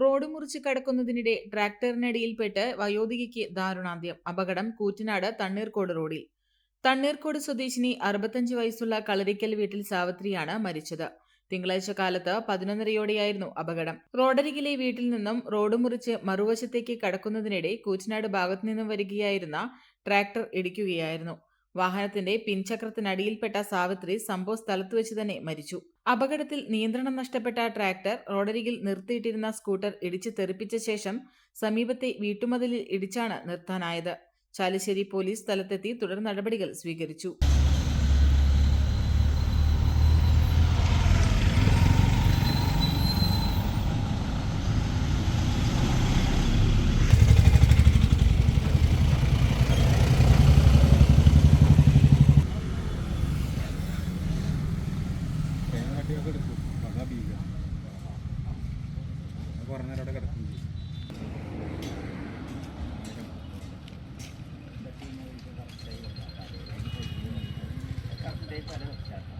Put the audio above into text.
Road മുറിച്ച് കടക്കുന്നതിനിടെ ട്രാക്ടറിനടിയിൽപ്പെട്ട് വയോധികയ്ക്ക് ദാരുണാന്ത്യം. അപകടം കൂറ്റനാട് തണ്ണീർക്കോട് റോഡിൽ. തണ്ണീർക്കോട് സ്വദേശിനി അറുപത്തഞ്ച് വയസ്സുള്ള കളരിക്കൽ വീട്ടിൽ സാവത്രിയാണ് മരിച്ചത്. തിങ്കളാഴ്ച കാലത്ത് പതിനൊന്നരയോടെയായിരുന്നു അപകടം. റോഡരികിലെ വീട്ടിൽ നിന്നും റോഡ് മുറിച്ച് മറുവശത്തേക്ക് കടക്കുന്നതിനിടെ കൂറ്റനാട് ഭാഗത്തു നിന്നും വരികയായിരുന്ന ട്രാക്ടർ ഇടിക്കുകയായിരുന്നു. വാഹനത്തിന്റെ പിൻചക്രത്തിനടിയിൽപ്പെട്ട സാവിത്രി സംഭവ സ്ഥലത്ത് വെച്ച് തന്നെ മരിച്ചു. അപകടത്തിൽ നിയന്ത്രണം നഷ്ടപ്പെട്ട ട്രാക്ടർ റോഡരികിൽ നിർത്തിയിട്ടിരുന്ന സ്കൂട്ടർ ഇടിച്ചു തെറിപ്പിച്ച ശേഷം സമീപത്തെ വീട്ടുമതിലിൽ ഇടിച്ചാണ് നിർത്താനായത്. ചാലിശ്ശേരി പോലീസ് സ്ഥലത്തെത്തി തുടർ നടപടികൾ സ്വീകരിച്ചു. തേങ്ങാട്ടിയൊക്കെ എടുക്കും. ചെയ്യും.